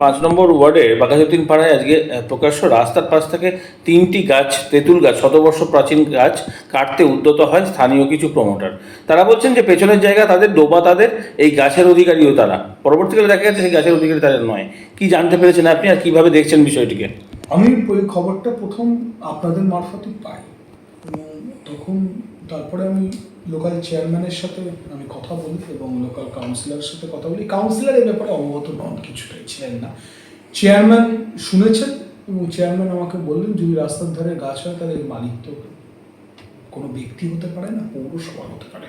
পাঁচ নম্বর ওয়ার্ডে বাঘাযতীন পাড়ায় আজকে প্রকাশ্য রাস্তার পাশ থেকে তিনটি গাছ, তেঁতুল গাছ, শতবর্ষ প্রাচীন গাছ কাটতে উদ্যত হয় স্থানীয় কিছু প্রমোটার তারা বলছেন যে পেছনের জায়গা তাদের, ডোবা তাদের, এই গাছের অধিকারীও তারা। পরবর্তীকালে দেখা যাচ্ছে সেই গাছের অধিকারী তাদের নয়। কি জানতে পেরেছেন আপনি আর কীভাবে দেখছেন বিষয়টিকে? আমি ওই খবরটা প্রথম আপনাদের মারফতই পাই। তখন তারপরে আমি লোকাল চেয়ারম্যানের সাথে আমি কথা বলি এবং লোকাল কাউন্সিলরের সাথে কথা বলি। কাউন্সিলর এই ব্যাপারে অবগত নন, কিছুটাই ছিলেন না। চেয়ারম্যান শুনেছেন এবং চেয়ারম্যান আমাকে বললেন, যদি রাস্তার ধারে গাছ হয়, তাহলে মালিক তো কোনো ব্যক্তি হতে পারে না, পৌরসভা হতে পারে।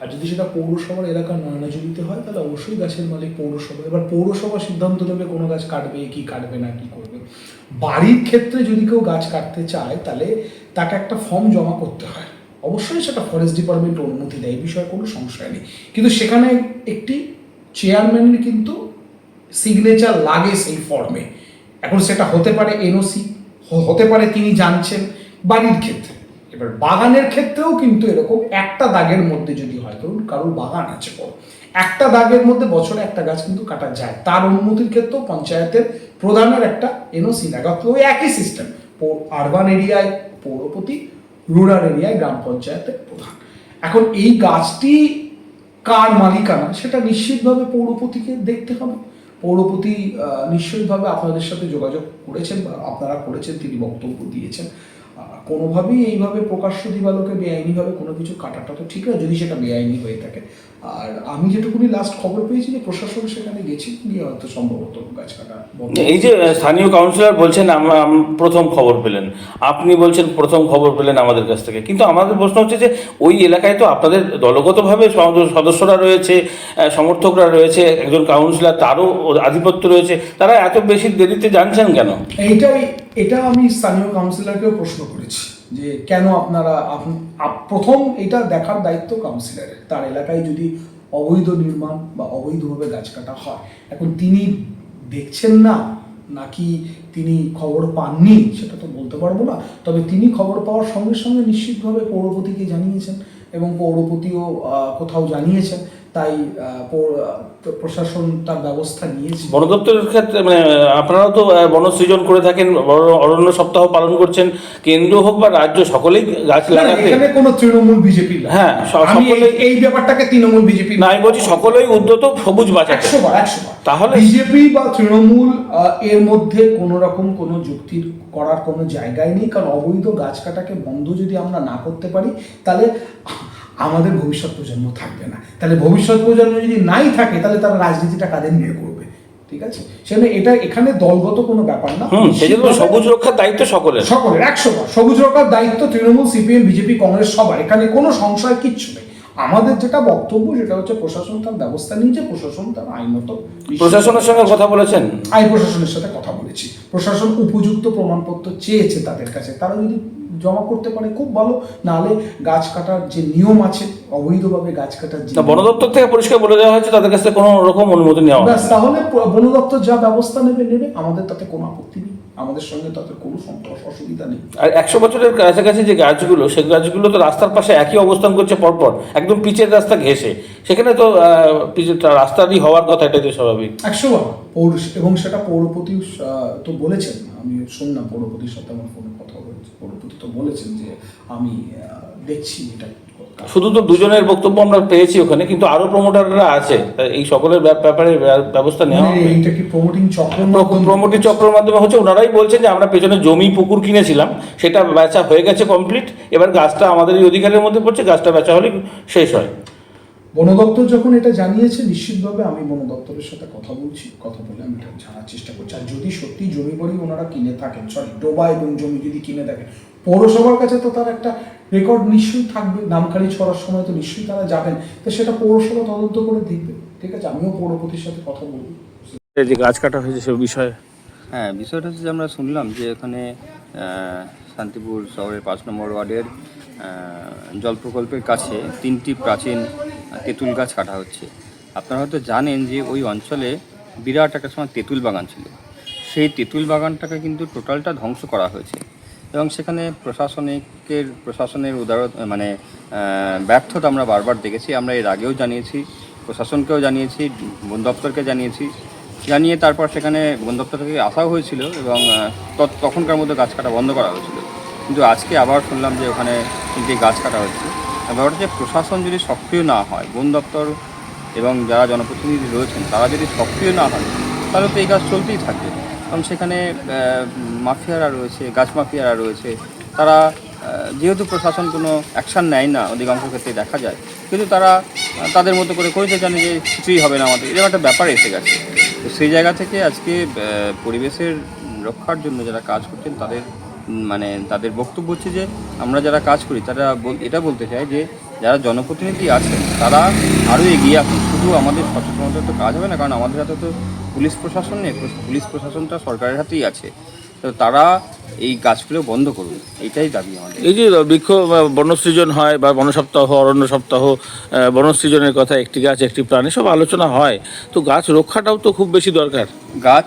আর যদি সেটা পৌরসভার এলাকার নয়নাজুরিতে হয়, তাহলে অবশ্যই গাছের মালিক পৌরসভা। এবার পৌরসভা সিদ্ধান্ত নেবে কোনো গাছ কাটবে, কি কাটবে না, কি করবে। বাড়ির ক্ষেত্রে যদি কেউ গাছ কাটতে চায়, তাহলে তাকে একটা ফর্ম জমা করতে হয়। অবশ্যই সেটা ফরেস্ট ডিপার্টমেন্ট অনুমতি দেয়, এই বিষয়ে কোনো সংশয় নেই। কিন্তু সেখানে একটি চেয়ারম্যানের কিন্তু সিগনেচার লাগে সেই ফর্মে এখন সেটা হতে পারে এনওসি হতে পারে তিনি জানছেন বাড়ির ক্ষেত্রে। এবার বাগানের ক্ষেত্রেও কিন্তু এরকম একটা দাগের মধ্যে যদি হয়, ধরুন কারোর বাগান আছে বড়, একটা দাগের মধ্যে বছরে একটা গাছ কিন্তু কাটা যায়। তার অনুমতির ক্ষেত্রেও পঞ্চায়েতের প্রধানের একটা এনওসি লাগে ওই একই সিস্টেম আরবান এরিয়ায় পৌরপতি রুরাল এরিয়ায় গ্রাম পঞ্চায়েতের প্রধান। এখন এই গাছটি কার মালিকানা? সেটা নিশ্চিতভাবে পৌরপতিকে দেখতে হবে। পৌরপতি নিশ্চয়ইভাবে আপনাদের সাথে যোগাযোগ করেছেন বা আপনারা করেছেন, তিনি বক্তব্য দিয়েছেন। কোনোভাবেই এইভাবে প্রকাশ্য দিবালোকে বেআইনিভাবে কোনো কিছু কাটাটা তো ঠিক না, যদি সেটা বেআইনি হয়ে থাকে। আর আমি যেটুকুনি লাস্ট খবর পেয়েছি যে প্রশাসন সেখানে গেছে গিয়ে হয়তো সম্ভবত গাছ কাটা এই যে স্থানীয় কাউন্সিলর বলছেন আমরা প্রথম খবর পেলেন। আপনি বলছেন প্রথম খবর পেলেন আমাদের কাছ থেকে। কিন্তু আমাদের প্রশ্ন হচ্ছে যে ওই এলাকায় তো আপনাদের দলগতভাবে সদ- সদস্যরা রয়েছে সমর্থকরা রয়েছে একজন কাউন্সিলর তারও আধিপত্য রয়েছে। তারা এত বেশি দেরিতে জানছেন কেন? এইটাই এটা আমি স্থানীয় কাউন্সিলরকেও প্রশ্ন করেছি। যে কেন আপনারা আপ- আপ- প্রথম এটা দেখার দায়িত্ব কাউন্সিলরের তার এলাকায় যদি অবৈধ নির্মাণ বা অবৈধভাবে গাছ কাটা হয়, এখন তিনি দেখছেন না, নাকি তিনি খবর পাননি, সেটা তো বলতে পারব না, তবে তিনি খবর পাওয়ার সঙ্গে সঙ্গে নিশ্চিতভাবে পৌরপতিকে জানিয়েছেন এবং পৌরপতিও কোথাও জানিয়েছেন তাই প্রশাসন তার ব্যবস্থা নিয়েছে। বন দপ্তরের ক্ষেত্রে মানে আপনারাও তো বনসৃজন করে থাকেন অরণ্য সপ্তাহ পালন করছেন কেন্দ্র হোক বা রাজ্য সকলেই গাছ লাগাতে এখানে কোনো তৃণমূল বিজেপি হ্যাঁ, স- আমি এই- ব্যাপারটাকে তৃণমূল বিজেপি না আমি বলছি সকলেই উদ্যত সবুজ বাঁচাতে। একশো বার একশো বার। তাহলে- বিজেপি বা তৃণমূল এর মধ্যে কোনো রকম কোনো যুক্তির করার কোনো জায়গায় নেই কারণ অবৈধ গাছ কাটাকে বন্ধ যদি আমরা না করতে পারি তাহলে আমাদের ভবিষ্যৎ প্রজন্ম থাকবে না। তাহলে ভবিষ্যৎ প্রজন্ম যদি নাই থাকে তাহলে তারা রাজনীতিটা কাদের নিয়ে করবে? ঠিক আছে? সেজন্য এটা এখানে দলগত কোনো ব্যাপার না। সবুজ রক্ষার দায়িত্ব সকলের। সকলের একশো সবুজ রক্ষার দায়িত্ব তৃণমূল সিপিএম বিজেপি কংগ্রেস সবার। এখানে কোনো সংশয় কিচ্ছু নেই। আমাদের যেটা বক্তব্য সেটা হচ্ছে প্রশাসন তার ব্যবস্থা নিয়েছে প্রশাসন তার আইনত প্রশাসনের সঙ্গে কথা বলেছেন? আইন প্রশাসনের সাথে কথা বলেছি। প্রশাসন উপযুক্ত প্রমাণপত্র চেয়েছে তাদের কাছে। তারা যদি জমা করতে পারে খুব ভালো। নাহলে গাছ কাটার যে নিয়ম আছে অবৈধভাবে গাছ কাটার যে বন দপ্তর থেকে পরিষ্কার বলে দেওয়া হয়েছে তাদের কাছ কোনো রকম অনুমতি নেওয়া তাহলে বন দপ্তর যা ব্যবস্থা নেবে নেবে। আমাদের তাতে কোনো আপত্তি নেই। আমাদের সঙ্গে তাদের কোনো সম্পর্ক অসুবিধা নেই। আর একশো বছরের কাছাকাছি যে গাছগুলো সেই গাছগুলো তো রাস্তার পাশে একই অবস্থান করছে পরপর একদম পিচের রাস্তা ঘেসে সেখানে তো পিচের রাস্তারই হওয়ার কথা এটাই তো স্বাভাবিক। একশো পৌর এবং সেটা পৌরপতি তো বলেছেন। আমি শুনলাম পৌরপতির সাথে আমার ফোনে কথা বলেছে পৌরপতি তো বলেছেন যে আমি দেখছি এটা। শুধু তো দুজনের বক্তব্য আমরা পেয়েছি ওখানে কিন্তু আরও প্রমোটাররা আছে। এই সকলের ব্যাপারে ব্যবস্থা নেওয়া মানে হবে। এইটা কি প্রমোটিং চক্র প্রমোটি চক্রের মাধ্যমে হচ্ছে ওনারাই বলছেন যে আমরা পেছনে জমি পুকুর কিনেছিলাম সেটা বেচা হয়ে গেছে কমপ্লিট এবার গাছটা আমাদের অধিকারের মধ্যে পড়ছে গাছটা বেচা হলে শেষ হয়। বন দপ্তর যখন এটা জানিয়েছে নিশ্চিতভাবে আমি বন দপ্তরের সাথে কথা বলছি কথা বলে আমি এটা জানার চেষ্টা করছি। আর যদি সত্যি জমি বাড়ি ওনারা কিনে থাকেন সরি ডোবা এবং জমি যদি কিনে থাকেন পৌরসভার কাছে তো তার একটা রেকর্ড নিশ্চয়ই থাকবে নামখালি ছড়ার সময় তো নিশ্চয়ই তারা যাবেন। তো সেটা পৌরসভা তদন্ত করে দেখবে। ঠিক আছে? আমিও পৌরপতির সাথে কথা বলব। যে গাছ কাটা হয়েছে সে বিষয়ে। হ্যাঁ বিষয়টা হচ্ছে যে আমরা শুনলাম যে এখানে শান্তিপুর শহরের পাঁচ নম্বর ওয়ার্ডের জল প্রকল্পের কাছে তিনটি প্রাচীন তেঁতুল গাছ কাটা হচ্ছে। আপনারা হয়তো জানেন যে ওই অঞ্চলে বিরাট একটা সময় তেঁতুল বাগান ছিল। সেই তেঁতুল বাগানটাকে কিন্তু টোটালটা ধ্বংস করা হয়েছে। এবং সেখানে প্রশাসনিকের, প্রশাসনের উদার মানে ব্যর্থতা আমরা বারবার দেখেছি। আমরা এর আগেও জানিয়েছি, প্রশাসনকেও জানিয়েছি, বন দপ্তরকে জানিয়েছি। জানিয়ে তারপর সেখানে বন দপ্তর থেকে আসাও হয়েছিল এবং তখনকার মধ্যে গাছ কাটা বন্ধ করা হয়েছিল। কিন্তু আজকে আবার শুনলাম যে ওখানে তিনটে গাছ কাটা হচ্ছে। ব্যাপারটা হচ্ছে, প্রশাসন যদি সক্রিয় না হয়, বন দপ্তর এবং যারা জনপ্রতিনিধি রয়েছেন, তারা যদি সক্রিয় না হয়, তাহলে তো এই কাজ চলতেই থাকবে। কারণ সেখানে মাফিয়ারা রয়েছে, গাছ মাফিয়ারা রয়েছে। তারা যেহেতু প্রশাসন কোনো অ্যাকশান নেয় না, অধিকাংশ ক্ষেত্রে দেখা যায়। কিন্তু তারা তাদের মতো করে করেছে জানে যে কিছুই হবে না আমাদের। এরকম একটা ব্যাপার এসে গেছে। তো সেই জায়গা থেকে আজকে পরিবেশের রক্ষার জন্য যারা কাজ করছেন, তাদের মানে তাদের বক্তব্য হচ্ছে যে, আমরা যারা কাজ করি, তারা এটা বলতে চাই যে, যারা জনপ্রতিনিধি আছেন, তারা আরও এগিয়ে আসুন। শুধু আমাদের সচেতনতা তো কাজ হবে না, কারণ আমাদের হাতে তো পুলিশ প্রশাসন নেই পুলিশ- প্রশাসনটা সরকারের হাতেই আছে। তো তারা এই গাছগুলো বন্ধ করুন এইটাই দাবি আমাদের। এই যে বৃক্ষ বনসৃজন হয় বা বন সপ্তাহ অরণ্য সপ্তাহ বনসৃজনের কথা একটি গাছ একটি প্রাণ সব আলোচনা হয়। তো গাছ রক্ষাটাও তো খুব বেশি দরকার। গাছ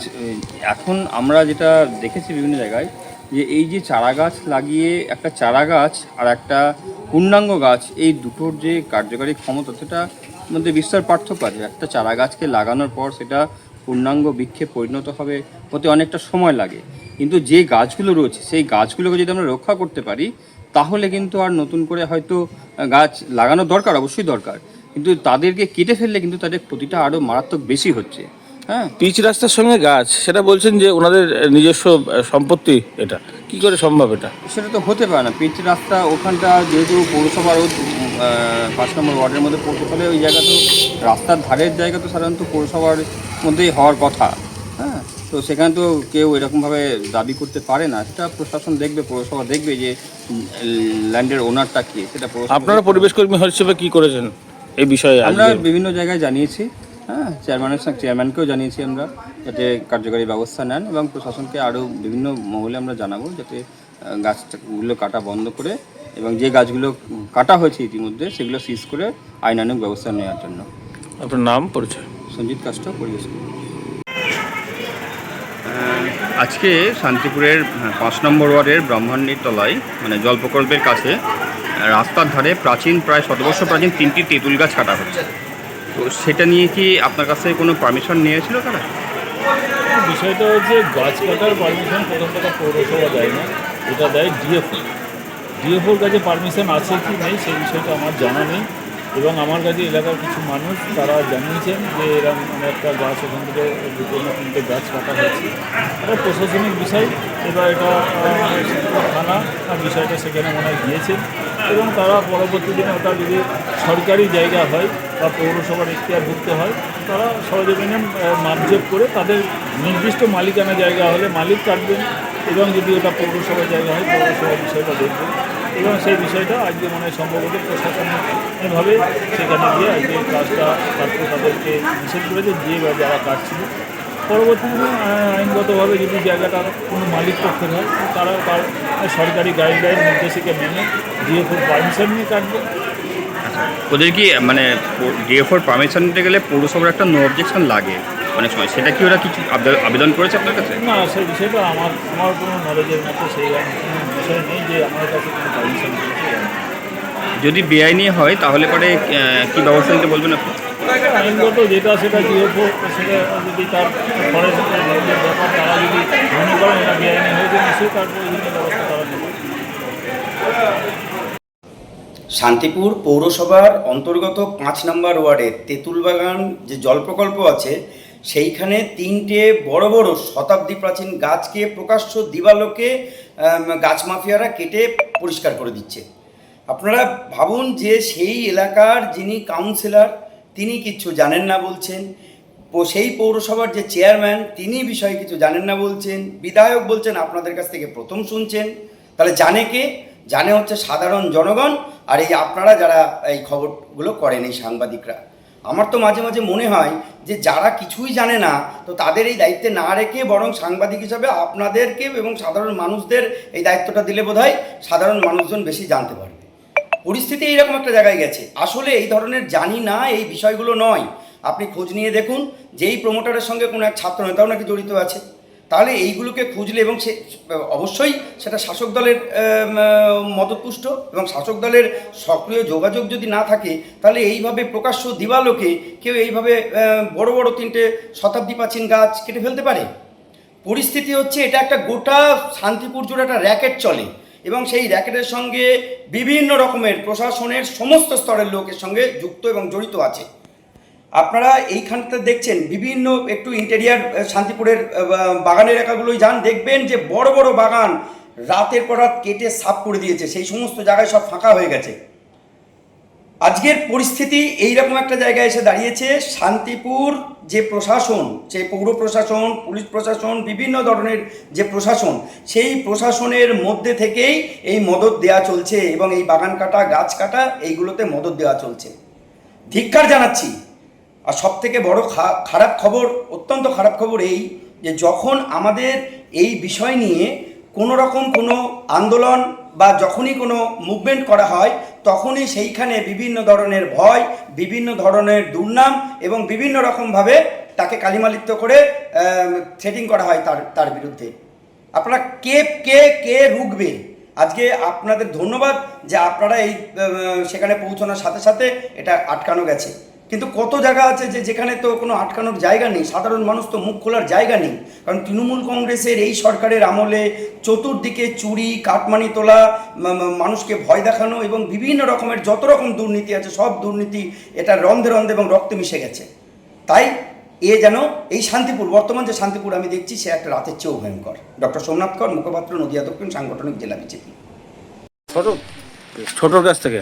এখন আমরা যেটা দেখেছি বিভিন্ন জায়গায় যে এই যে চারা গাছ লাগিয়ে একটা চারা গাছ আর একটা পূর্ণাঙ্গ গাছ এই দুটোর যে কার্যকারী ক্ষমতা সেটা মধ্যে বিস্তর পার্থক্য আছে। একটা চারা গাছকে লাগানোর পর সেটা পূর্ণাঙ্গ বৃক্ষে পরিণত হবে হতে অনেকটা সময় লাগে। কিন্তু যে গাছগুলো রয়েছে, সেই গাছগুলোকে যদি আমরা রক্ষা করতে পারি, তাহলে কিন্তু আর নতুন করে হয়তো গাছ লাগানো দরকার, অবশ্যই দরকার। কিন্তু তাদেরকে কেটে ফেললে কিন্তু তাদের ক্ষতিটা আরও মারাত্মক বেশি হচ্ছে। হ্যাঁ। পিচ রাস্তার সঙ্গে গাছ সেটা বলছেন যে ওনাদের নিজস্ব সম্পত্তি এটা। কি করে সম্ভব এটা? সেটা তো হতে পারে না। পিচ রাস্তা ওখানটা যেহেতু পৌরসভার পাঁচ নম্বর ওয়ার্ডের মধ্যে পড়তে ফলে ওই জায়গা তো রাস্তার ধারের জায়গা তো সাধারণত পৌরসভার মধ্যেই হওয়ার কথা। হ্যাঁ তো সেখানে তো কেউ এরকমভাবে দাবি করতে পারে না। সেটা প্রশাসন দেখবে পৌরসভা দেখবে যে ল্যান্ডের ওনারটা কি সেটা আপনারা পরিবেশ কর্মী হিসেবে কি করেছেন এই বিষয়ে আমরা বিভিন্ন জায়গায় জানিয়েছি। হ্যাঁ চেয়ারম্যানের সঙ্গে চেয়ারম্যানকেও জানিয়েছি আমরা যাতে কার্যকারী ব্যবস্থা নেন এবং প্রশাসনকে আরও বিভিন্ন মহলে আমরা জানাব যাতে গাছগুলো কাটা বন্ধ করে এবং যে গাছগুলো কাটা হয়েছে ইতিমধ্যে সেগুলো সিজ করে আইনানুক ব্যবস্থা নেওয়ার জন্য। আপনার নাম পরিচয়? সঞ্জিত কাজটা পরিবেশ আজকে শান্তিপুরের হ্যাঁ, পাঁচ নম্বর ওয়ার্ডের ব্রহ্মাণ্ডীর তলায় মানে জল প্রকল্পের কাছে রাস্তার ধারে প্রাচীন প্রায় শতবর্ষ প্রাচীন তিনটি তেঁতুল গাছ কাটা হচ্ছে। তো সেটা নিয়ে কি আপনার কাছে কোনো পারমিশন নিয়েছিল তারা? বিষয়টা হচ্ছে গাছ কাটার পারমিশন প্রথম কথা পৌরসভা দেয় না, এটা দেয় ডিএফও ডিএফওর কাছে পারমিশন আছে কি নেই সেই বিষয়টা আমার জানা নেই এবং আমার কাছে এলাকার কিছু মানুষ তারা জানিয়েছেন যে এরকম মানে একটা গাছ ওখান থেকে দুটো তিনটে গাছ কাটা হয়েছে। এটা প্রশাসনিক বিষয়, এবার এটা থানা বিষয়টা সেখানে মনে হয় গিয়েছে এবং তারা পরবর্তী দিনে ওটা যদি সরকারি জায়গা হয় বা পৌরসভার এখতিয়ারভুক্ত হয়, তারা সরজমিনে মাপজোপ করে তাদের নির্দিষ্ট মালিকানা জায়গা হলে মালিক কাটবেন এবং যদি ওটা পৌরসভার জায়গা হয়, পৌরসভার বিষয়টা দেখবেন এবং সেই বিষয়টা আজকে মনে হয় সম্ভবত প্রশাসনিকভাবে সেখানে গিয়ে আজকে কাজটা তাদেরকে নিষেধ করেছে, যে বা যারা কাটছিল পরবর্তী দিনে আইনগতভাবে যদি জায়গাটা কোনো মালিক পক্ষের হয় তারা তার সরকারি গাইডলাইন নির্দেশিকা মেনে ডিএফওর পারমিশন নিয়ে কাটবে। ওদের কি মানে ডিএফওর পারমিশন নিতে গেলে পৌরসভার একটা নো অবজেকশন লাগে? মানে সময় সেটা কি ওরা কিছু আবে- আবেদন করেছে আপনার কাছে? না সেই বিষয়টা আমার আমার কোনো নলেজের মধ্যে সেই বিষয় নেই যে আমার কাছে কোনো পারমিশন যদি বেআইনি হয় তাহলে পরে কি ব্যবস্থা নিতে বলবেন আপনি? যেটা সেটা সেটা যদি তার ব্যাপার, তারা যদি মনে করেন বেআইনি হয়েছে নিশ্চয়ই তার প্রয়োজনীয় ব্যবস্থা তারা শান্তিপুর পৌরসভার অন্তর্গত পাঁচ নম্বর ওয়ার্ডের তেঁতুল বাগান যে জল প্রকল্প আছে, সেইখানে তিনটে বড় বড় শতাব্দী প্রাচীন গাছকে প্রকাশ্য দিবালোকে গাছ মাফিয়ারা কেটে পরিষ্কার করে দিচ্ছে। আপনারা ভাবুন যে সেই এলাকার যিনি কাউন্সিলর তিনি কিচ্ছু জানেন না বলছেন। সেই পৌরসভার যে চেয়ারম্যান, তিনি বিষয়ে কিছু জানেন না বলছেন। বিধায়ক বলছেন, আপনাদের কাছ থেকে প্রথম শুনছেন। তাহলে জানে কে? জানে হচ্ছে সাধারণ জনগণ আর এই আপনারা যারা এই খবরগুলো করেন, এই সাংবাদিকরা। আমার তো মাঝে মাঝে মনে হয় যে যারা কিছুই জানে না, তো তাদের এই দায়িত্বে না রেখে বরং সাংবাদিক হিসাবে আপনাদেরকে এবং সাধারণ মানুষদের এই দায়িত্বটা দিলে বোধহয় সাধারণ মানুষজন বেশি জানতে পারবে। পরিস্থিতি এইরকম একটা জায়গায় গেছে। আসলে এই ধরনের জানি না, এই বিষয়গুলো নয়। আপনি খোঁজ নিয়ে দেখুন, যেই প্রমোটারের সঙ্গে কোনো এক ছাত্র নেতাও নাকি জড়িত আছে। তাহলে এইগুলোকে খুঁজলে এবং সে, অবশ্যই সেটা শাসক দলের মদতপুষ্ট এবং শাসক দলের সক্রিয় যোগাযোগ যদি না থাকে, তাহলে এইভাবে প্রকাশ্য দিবালোকে কেউ এইভাবে বড় বড় তিনটে শতাব্দী প্রাচীন গাছ কেটে ফেলতে পারে? পরিস্থিতি হচ্ছে এটা একটা গোটা শান্তিপুর জুড়ে একটা র্যাকেট চলে। এবং সেই র্যাকেটের সঙ্গে বিভিন্ন রকমের প্রশাসনের সমস্ত স্তরের লোকের সঙ্গে যুক্ত এবং জড়িত আছে। আপনারা এইখানটা দেখছেন বিভিন্ন একটু ইন্টেরিয়ার শান্তিপুরের বাগানের এলাকাগুলোই যান, দেখবেন যে বড় বড় বাগান রাতের পর রাত কেটে সাফ করে দিয়েছে। সেই সমস্ত জায়গায় সব ফাঁকা হয়ে গেছে। আজকের পরিস্থিতি এইরকম একটা জায়গায় এসে দাঁড়িয়েছে, শান্তিপুর যে প্রশাসন, যে পৌর প্রশাসন, পুলিশ প্রশাসন, বিভিন্ন ধরনের যে প্রশাসন, সেই প্রশাসনের মধ্যে থেকেই এই মদত দেওয়া চলছে এবং এই বাগান কাটা, গাছ কাটা, এইগুলোতে মদত দেওয়া চলছে। ধিক্কার জানাচ্ছি। আর সব থেকে বড় খারাপ খবর, অত্যন্ত খারাপ খবর এই যে যখন আমাদের এই বিষয় নিয়ে কোনো রকম কোনো আন্দোলন বা যখনই কোনো মুভমেন্ট করা হয়, তখনই সেইখানে বিভিন্ন ধরনের ভয়, বিভিন্ন ধরনের দুর্নাম এবং বিভিন্ন রকমভাবে তাকে কালিমালিপ্ত করে সেটিং করা হয় তার তার বিরুদ্ধে। আপনারা কে কে কে রুখবে? আজকে আপনাদের ধন্যবাদ যে আপনারা এই সেখানে পৌঁছানোর সাথে সাথে এটা আটকানো গেছে। কিন্তু কত জায়গা আছে যে যেখানে তো কোনো আটকানোর জায়গা নেই? সাধারণ মানুষ তো মুখ খোলার জায়গা নেই। কারণ তৃণমূল কংগ্রেসের এই সরকারের আমলে চতুর্দিকে চুরি কাটমানি তোলা মানুষকে ভয় দেখানো এবং বিভিন্ন রকমের যত রকম দুর্নীতি আছে সব দুর্নীতি এটা রন্ধে রন্ধে এবং রক্তে মিশে গেছে। তাই এ যেন এই শান্তিপুর বর্তমান যে শান্তিপুর আমি দেখছি সে একটা রাতের চেয়েও ভয়ঙ্কর। ডক্টর সোমনাথ কর মুখপাত্র নদিয়া দক্ষিণ সাংগঠনিক জেলা বিজেপি। ছোট ছোটোর কাছ থেকে।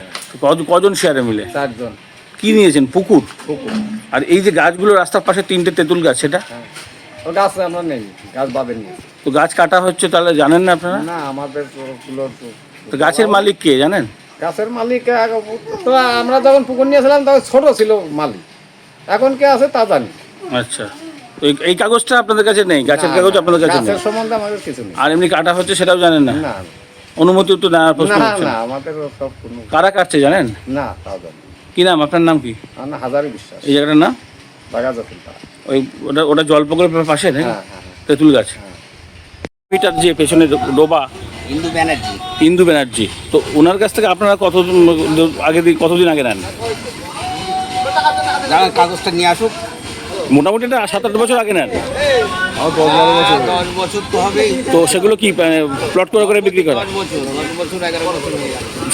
কজন শেয়ারে মিলে? চারজন। কি নিয়েছেন? পুকুর? পুকুর। আর এই যে গাছগুলো রাস্তার পাশে তিনটে তেঁতুল গাছ সেটা? হ্যাঁ। ও গাছ আমরা নেই। গাছ নিয়ে তো গাছ কাটা হচ্ছে তাহলে জানেন না আপনারা? না আমাদের তো তো- তো গাছের মালিক কে জানেন? গাছের মালিক তো আমরা যখন পুকুর নিয়েছিলাম তখন ছোট ছিল মালিক। এখন কে আছে তা জানি। আচ্ছা। এই- কাগজটা আপনাদের কাছে নেই? গাছের কাগজ আপনাদের কাছে নেই? সম্বন্ধে আমাদের কিছু নেই। আর এমনি কাটা হচ্ছে সেটাও জানেন না? অনুমতি তো না না। আমাদের কারা কাটছে জানেন? না তাও জানি না। কি নাম? আপনার নাম কি? আমার হাজারে বিশ্বাস। এই জায়গাটার নাম? বাগা ওই ওটা ওটা জল প্রকল্পের পাশে হ্যাঁ হ্যাঁ হ্যাঁ। তেঁতুল গাছ। পিটার যে পেছনে ডোবা ইন্দু ব্যানার্জি। ইন্দু ব্যানার্জি। তো ওনার কাছ থেকে আপনারা কত আগে কতদিন আগে নেন? কাগজটা নিয়ে আসুক। মোটামুটি এটা সাত আট বছর আগে নেন? তো সেগুলো কি প্লট করে করে বিক্রি করা?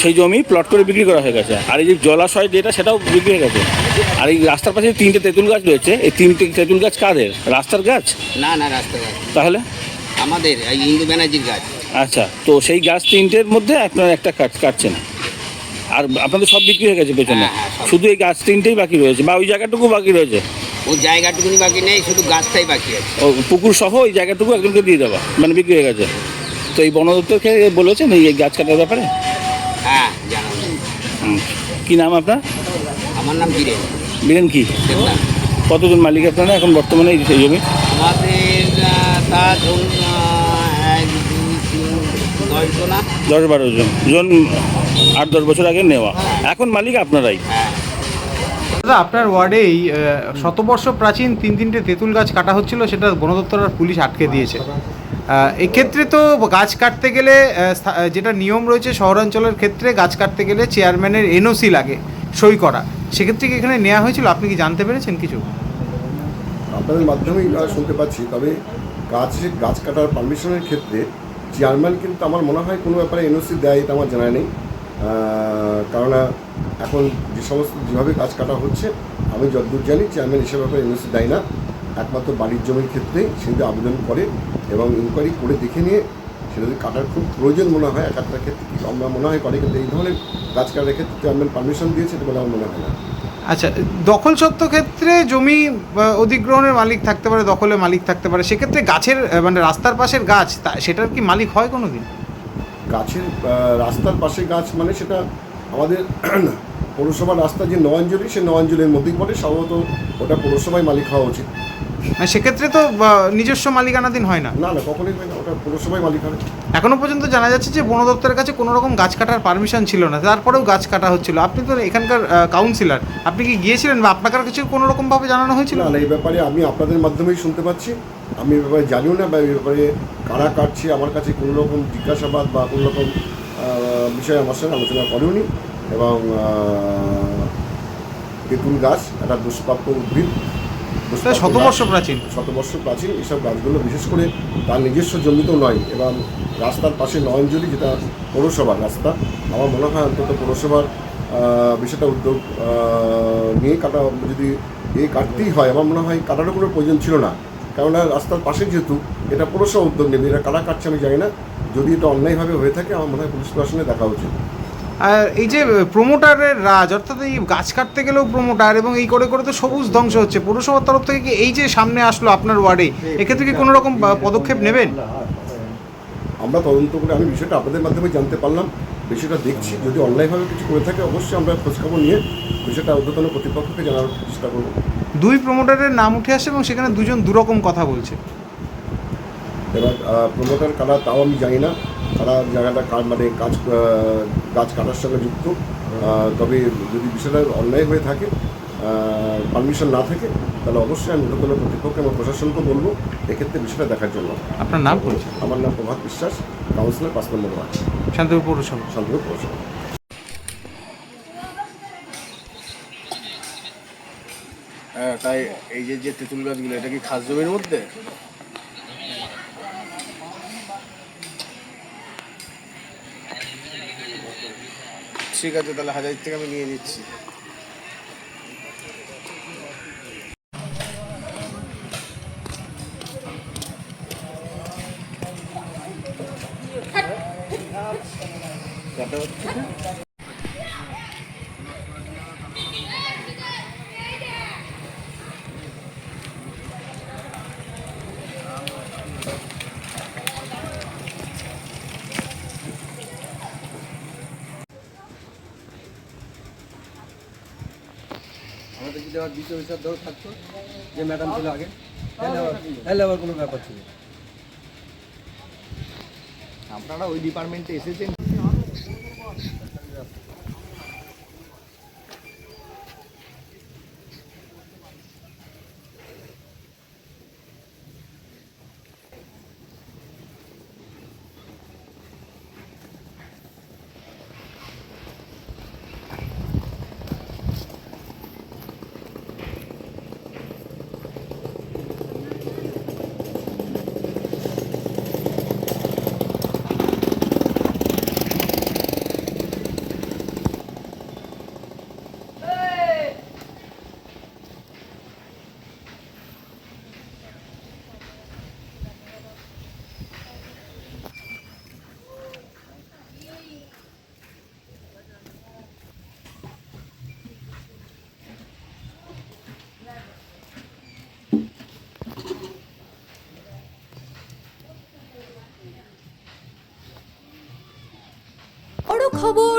সেই জমি প্লট করে বিক্রি করা হয়ে গেছে। আর এই যে জলাশয় যেটা সেটাও বিক্রি হয়ে গেছে। আর এই রাস্তার পাশে তিনটে তেঁতুল গাছ রয়েছে এই তিনটে তেঁতুল গাছ কাদের? রাস্তার গাছ? না না রাস্তাঘাট তাহলে? আমাদের ইন্দু ব্যানার্জির গাছ। আচ্ছা তো সেই গাছ তিনটের মধ্যে আপনারা একটা কাট কাটছেন। আর আপনাদের সব বিক্রি হয়ে গেছে পেছনে। হ্যাঁ, হ্যাঁ। শুধু এই গাছ তিনটেই বাকি রয়েছে বা ওই জায়গাটুকু বাকি রয়েছে? ও জায়গাটুকুনি বাকি নেই শুধু গাছটাই বাকি আছে। ও পুকুর সহ ওই জায়গাটুকু একজনকে দিয়ে দেওয়া মানে বিক্রি হয়ে গেছে। তো এই বন দপ্তরকে বলেছেন এই গাছ কাটার ব্যাপারে? হ্যাঁ জানাব। কি নাম আপনার? আমার নাম বীরেন। বীরেন কি? কতজন মালিক আপনারা এখন বর্তমানে এই জমি? আমাদের তা ধরুন এক দুই তিন দশ জনা। দশ বারো জন। জন আট দশ বছর আগে নেওয়া। এখন মালিক আপনারাই? হ্যাঁ। দাদা আপনার ওয়ার্ডেই আহ, শতবর্ষ প্রাচীন তিন তিনটে তেঁতুল গাছ কাটা হচ্ছিল সেটা বন দপ্তর আর পুলিশ আটকে দিয়েছে। এক্ষেত্রে তো গাছ কাটতে গেলে যেটা নিয়ম রয়েছে শহরাঞ্চলের ক্ষেত্রে গাছ কাটতে গেলে চেয়ারম্যানের এনওসি লাগে সই করা। সেক্ষেত্রে কি এখানে নেওয়া হয়েছিল? আপনি কি জানতে পেরেছেন কিছু? আপনাদের মাধ্যমেই শুনতে পাচ্ছি তবে গাছ গাছ কাটার পারমিশনের ক্ষেত্রে চেয়ারম্যান কিন্তু আমার মনে হয় কোনো ব্যাপারে এনওসি দেয় এটা আমার জানা নেই। কেননা এখন যে সমস্ত যেভাবে গাছ কাটা হচ্ছে আমি যতদূর জানি চেয়ারম্যান এসব ব্যাপারে এনওসি দেয় না একমাত্র বাড়ির জমির ক্ষেত্রেই সে যদি আবেদন করে এবং ইনকোয়ারি করে দেখে নিয়ে সেটা যদি কাটার খুব প্রয়োজন মনে হয় এক একটা ক্ষেত্রে আমরা মনে হয় করে কিন্তু এই ধরনের গাছ কাটার ক্ষেত্রে চেয়ারম্যান পারমিশন দিয়েছে এটা বলে আমার মনে হয় না। আচ্ছা দখল সত্ত্ব ক্ষেত্রে জমি অধিগ্রহণের মালিক থাকতে পারে দখলের মালিক থাকতে পারে সেক্ষেত্রে গাছের মানে রাস্তার পাশের গাছ সেটার কি মালিক হয় কোনো দিন গাছের রাস্তার পাশে গাছ মানে সেটা আমাদের পৌরসভার রাস্তা যে নয়াঞ্জলি সে নয়াঞ্জলির মধ্যেই পড়ে। সম্ভবত ওটা পৌরসভায় মালিক হওয়া উচিত। মানে সেক্ষেত্রে তো নিজস্ব মালিকানাধীন হয় না? না না কখনোই হয় না। ওটা পৌরসভায় মালিক হবে। এখনও পর্যন্ত জানা যাচ্ছে যে বন দপ্তরের কাছে কোনো রকম গাছ কাটার পারমিশন ছিল না। তারপরেও গাছ কাটা হচ্ছিল। আপনি তো এখানকার কাউন্সিলর আপনি কি গিয়েছিলেন বা আপনার কাছে কোনো রকমভাবে জানানো হয়েছিল? না এই ব্যাপারে আমি আপনাদের মাধ্যমেই শুনতে পাচ্ছি। আমি এ ব্যাপারে জানিও না বা এই ব্যাপারে কারা কাটছে আমার কাছে কোনো রকম জিজ্ঞাসাবাদ বা কোনো রকম বিষয়ে আমার সঙ্গে আলোচনা করেওনি এবং তেঁতুল গাছ একটা দুষ্প্রাপ্য উদ্ভিদ শতবর্ষ প্রাচীন। শতবর্ষ প্রাচীন। এইসব গাছগুলো বিশেষ করে তার নিজস্ব জমিতেও নয় এবং রাস্তার পাশে নয়নজলি যেটা পৌরসভার রাস্তা আমার মনে হয় অন্তত পৌরসভার বিষয়টা উদ্যোগ নিয়ে কাটা যদি এ কাটতেই হয় আমার মনে হয় কাটারও কোনো প্রয়োজন ছিল না। কেননা রাস্তার পাশে যেহেতু এটা পৌরসভা উদ্যোগ নেবে এটা কারা কাটছে আমি জানি না। যদি এটা অন্যায়ভাবে হয়ে থাকে আমার মনে হয় পুলিশ প্রশাসনে দেখা উচিত। আর এই যে প্রমোটারের রাজ অর্থাৎ এই গাছ কাটতে গেলেও প্রমোটার এবং এই করে করে তো সবুজ ধ্বংস হচ্ছে পৌরসভার তরফ থেকে কি এই যে সামনে আসলো আপনার ওয়ার্ডে এক্ষেত্রে কি কোনো রকম পদক্ষেপ নেবেন? আমরা তদন্ত করে আমি বিষয়টা আপনাদের মাধ্যমে জানতে পারলাম বিষয়টা দেখছি যদি অন্যায়ভাবে কিছু করে থাকে অবশ্যই আমরা খোঁজখবর নিয়ে বিষয়টা ঊর্ধ্বতন কর্তৃপক্ষকে জানার চেষ্টা করব। দুই প্রমোটারের নাম উঠে আসে এবং সেখানে দুজন দুরকম কথা বলছে। এবার প্রমোটার কারা তাও আমি জানি না। তারা জায়গাটা কার- মানে কাজ গাছ কাটার সঙ্গে যুক্ত। তবে যদি বিষয়টা অন্যায় হয়ে থাকে পারমিশন না থাকে তাহলে অবশ্যই আমি ঊর্ধ্বতন কর্তৃপক্ষ এবং প্রশাসনকে বলব এক্ষেত্রে বিষয়টা দেখার জন্য। আপনার নাম বলছে আমার নাম প্রভাত বিশ্বাস কাউন্সিলর পাঁচ নম্বর ওয়ার্ড। শান্তিপুর পৌরসভা। শান্তিপুর পৌরসভা। হ্যাঁ তাই এই যে যে তেঁতুল গাছগুলো এটা কি খাস জমির মধ্যে? ঠিক আছে তাহলে হাজার থেকে আমি নিয়ে নিচ্ছি। যদি দ্বিতীয় হিসাব ধরো থাকতো যে ম্যাডাম ছিল আগে। তাহলে আবার কোনো ব্যাপার ছিল আপনারা ওই ডিপার্টমেন্টে এসেছেন বড় খবর